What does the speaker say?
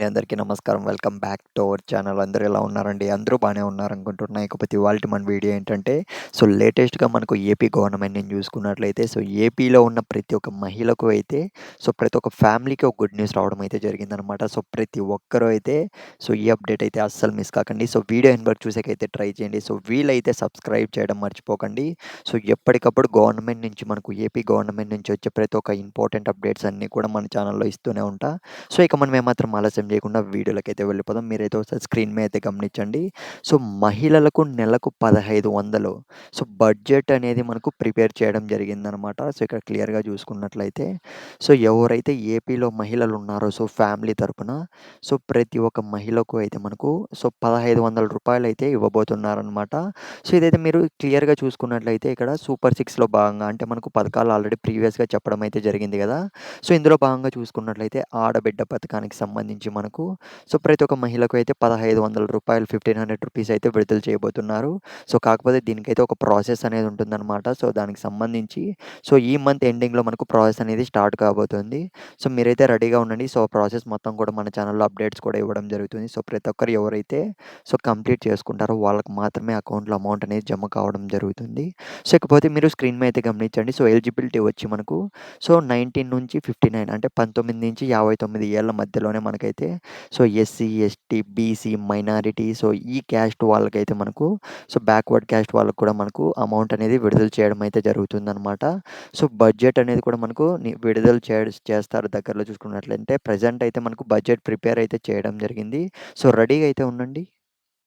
మీ అందరికీ నమస్కారం. Welcome back to our channel. అందరూ ఎలా ఉన్నారండి? అందరూ బానే ఉన్నారనుకుంటున్నా. ఇకపోతే ఇవాల్టి మన వీడియో ఏంటంటే, సో లేటెస్ట్‌గా మనకు ఏపీ గవర్నమెంట్ నేను చూసుకున్నట్లయితే, సో ఏపీలో ఉన్న ప్రతి ఒక్క మహిళకు అయితే, సో ప్రతి ఒక్క ఫ్యామిలీకి ఒక గుడ్ న్యూస్ రావడం అయితే జరిగిందనమాట. సో ప్రతి ఒక్కరు అయితే, సో ఈ అప్డేట్ అయితే అస్సలు మిస్ కాకండి. సో వీడియో ఎండ్ చూసేకైతే ట్రై చేయండి. సో వీలైతే సబ్స్క్రైబ్ చేయడం మర్చిపోకండి. సో ఎప్పటికప్పుడు గవర్నమెంట్ నుంచి మనకు ఏపీ గవర్నమెంట్ నుంచి వచ్చే ప్రతి ఒక్క ఇంపార్టెంట్ అప్డేట్స్ అన్నీ కూడా మన ఛానల్‌లో ఇస్తూనే ఉంటా. సో ఇక మనం ఏమాత్రం ఆలస్యం చేయకుండా వీడియోలకైతే వెళ్ళిపోదాం. మీరైతే ఒకసారి స్క్రీన్ మీద అయితే గమనించండి. సో మహిళలకు నెలకు 1500 సో బడ్జెట్ అనేది మనకు ప్రిపేర్ చేయడం జరిగిందనమాట. సో ఇక్కడ క్లియర్‌గా చూసుకున్నట్లయితే, సో ఎవరైతే ఏపీలో మహిళలు ఉన్నారో సో ఫ్యామిలీ తరపున, సో ప్రతి ఒక్క మహిళకు అయితే మనకు సో పదహైదు వందల రూపాయలు అయితే ఇవ్వబోతున్నారనమాట. సో ఇదైతే మీరు క్లియర్‌గా చూసుకున్నట్లయితే ఇక్కడ సూపర్ సిక్స్‌లో భాగంగా అంటే మనకు పథకాలు ఆల్రెడీ ప్రీవియస్‌గా చెప్పడం అయితే జరిగింది కదా! సో ఇందులో భాగంగా చూసుకున్నట్లయితే ఆడబిడ్డ పథకానికి సంబంధించి మనకు సో ప్రతి ఒక్క మహిళకు అయితే పదహైదు వందల రూపాయలు ఫిఫ్టీన్ హండ్రెడ్ రూపీస్ అయితే విడుదల చేయబోతున్నారు. సో కాకపోతే దీనికైతే ఒక ప్రాసెస్ అనేది ఉంటుందనమాట. సో దానికి సంబంధించి సో ఈ మంత్ ఎండింగ్‌లో మనకు ప్రాసెస్ అనేది స్టార్ట్ కాబోతుంది. సో మీరైతే రెడీగా ఉండండి. సో ప్రాసెస్ మొత్తం కూడా మన ఛానల్‌లో అప్డేట్స్ కూడా ఇవ్వడం జరుగుతుంది. సో ప్రతి ఒక్కరు ఎవరైతే సో కంప్లీట్ చేసుకుంటారో వాళ్ళకి మాత్రమే అకౌంట్‌లో అమౌంట్ అనేది జమ కావడం జరుగుతుంది. సో ఇకపోతే మీరు స్క్రీన్ మీద అయితే గమనించండి. సో ఎలిజిబిలిటీ వచ్చి మనకు సో 19 నుంచి 59 అంటే 19 నుంచి యాభై తొమ్మిది ఏళ్ళ మధ్యలోనే మనకైతే so SC, ST, BC, minority so ఈ క్యాస్ట్ వాళ్ళకైతే మనకు సో బ్యాక్వర్డ్ క్యాస్ట్ వాళ్ళకి కూడా మనకు అమౌంట్ అనేది విడుదల చేయడం అయితే జరుగుతుందనమాట. సో బడ్జెట్ అనేది కూడా మనకు విడుదల చే చేస్తారు దగ్గరలో చూసుకున్నట్లయితే. ప్రెజెంట్ అయితే మనకు బడ్జెట్ ప్రిపేర్ అయితే చేయడం జరిగింది. సో రెడీగా అయితే ఉండండి.